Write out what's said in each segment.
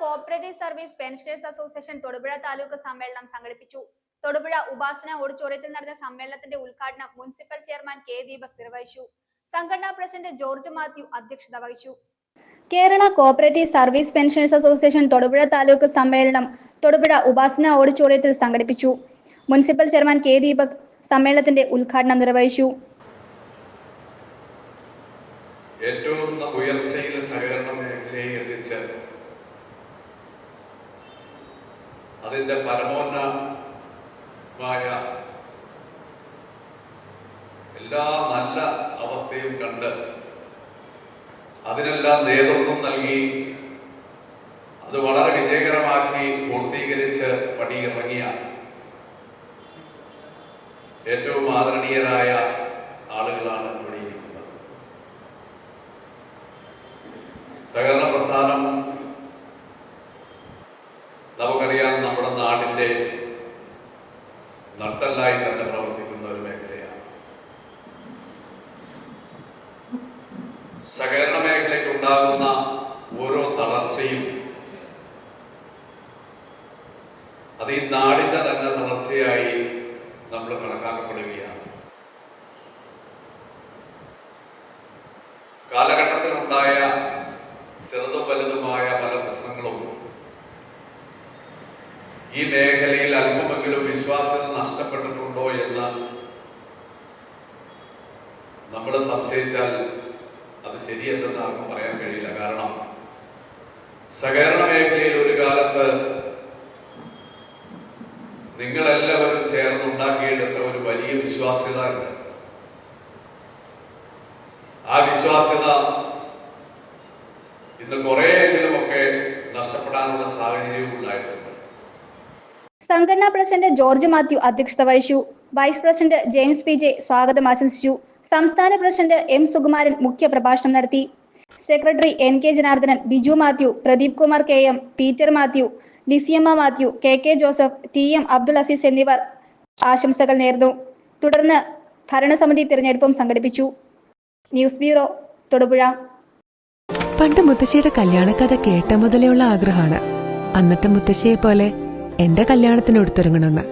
Cooperative service pensioners association Thodupuzha taluk സമ്മേളനം സംഘടിപ്പിച്ചു. തൊടുപുഴ ഉപാസന ഓഡിറ്റോറിയത്തിൽ നടന്ന സമ്മേളനത്തിന്റെ ഉദ്ഘാടനം മുനിസിപ്പൽ ചെയർമാൻ കെ ദീപക് നിർവഹിച്ചു. സംഘടനാ പ്രസിഡന്റ് ജോർജ് മാത്യു അധ്യക്ഷത വഹിച്ചു. Kerala cooperative service pensioners association Thodupuzha taluk സമ്മേളനം തൊടുപുഴ ഉപാസന ഓഡിറ്റോറിയത്തിൽ സംഘടിപ്പിച്ചു. മുനിസിപ്പൽ ചെയർമാൻ കെ ദീപക് സമ്മേളനത്തിന്റെ ഉദ്ഘാടനം നിർവഹിച്ചു. ഏറ്റവും അതിന്റെ പരമോന്നമായ എല്ലാ നല്ല അവസ്ഥയും കണ്ട് അതിനെല്ലാം നേതൃത്വം നൽകി അത് വളരെ വിജയകരമാക്കി പൂർത്തീകരിച്ച് പടിയിറങ്ങിയ ഏറ്റവും ആദരണീയരായ ആളുകളാണ് ഇവിടെ ഇരിക്കുന്നത്. നമുക്കറിയാം നമ്മുടെ നാടിന്റെ നട്ടല്ലായി തന്നെ പ്രവർത്തിക്കുന്ന ഒരു മേഖലയാണ്. സഹകരണ മേഖലയ്ക്ക് ഉണ്ടാകുന്ന ഓരോ തളർച്ചയും അത് ഈ നാടിന്റെ തന്നെ തളർച്ചയായി നമ്മൾ കണക്കാക്കപ്പെടുകയാണ്. കാലഘട്ടത്തിലുണ്ടായ ഈ മേഖലയിൽ അല്പമെങ്കിലും വിശ്വാസ്യത നഷ്ടപ്പെട്ടിട്ടുണ്ടോ എന്ന് നമ്മൾ സംശയിച്ചാൽ അത് ശരിയല്ലെന്ന് ആർക്കും പറയാൻ കഴിയില്ല. കാരണം സഹകരണ മേഖലയിൽ ഒരു കാലത്ത് നിങ്ങളെല്ലാവരും ചേർന്നുണ്ടാക്കിയെടുത്ത ഒരു വലിയ വിശ്വാസ്യത ഉണ്ട്. ആ വിശ്വാസ്യത ഇന്ന് കുറേയെങ്കിലുമൊക്കെ നഷ്ടപ്പെടാനുള്ള സാഹചര്യവും ഉണ്ടായിട്ടുണ്ട്. സംഘടനാ പ്രസിഡന്റ് ജോർജ് മാത്യു അധ്യക്ഷത വഹിച്ചു. Vice president James P J സ്വാഗതം ആശംസിച്ചു. സംസ്ഥാന പ്രസിഡന്റ് എം സുകുമാരൻ മുഖ്യ പ്രഭാഷണം നടത്തി. Secretary N K Janardhanan Biju Mathew Pradeep Kumar K M Peter Mathew Lissiyamma Mathew K K Joseph T M Abdul Azeez എന്നിവർ ആശംസകൾ നേർന്നു. തുടർന്ന് ഭരണസമിതി തിരഞ്ഞെടുപ്പും സംഘടിപ്പിച്ചു. News bureau Thodupuzha. പണ്ട് മുത്തശ്ശിയുടെ കല്യാണക്കഥ കേട്ട മുതലേ ഉള്ള ആഗ്രഹമാണ്. അന്നത്തെ മുത്തശ്ശിയെ പോലെ എന്റെ കല്യാണത്തിന് എടുത്തിറങ്ങണമെന്ന്.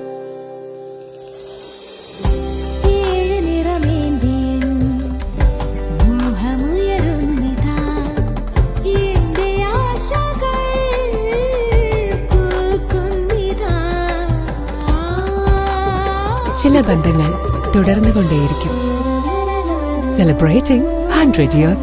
ചില ബന്ധങ്ങൾ തുടർന്നുകൊണ്ടേയിരിക്കും. Celebrating hundred years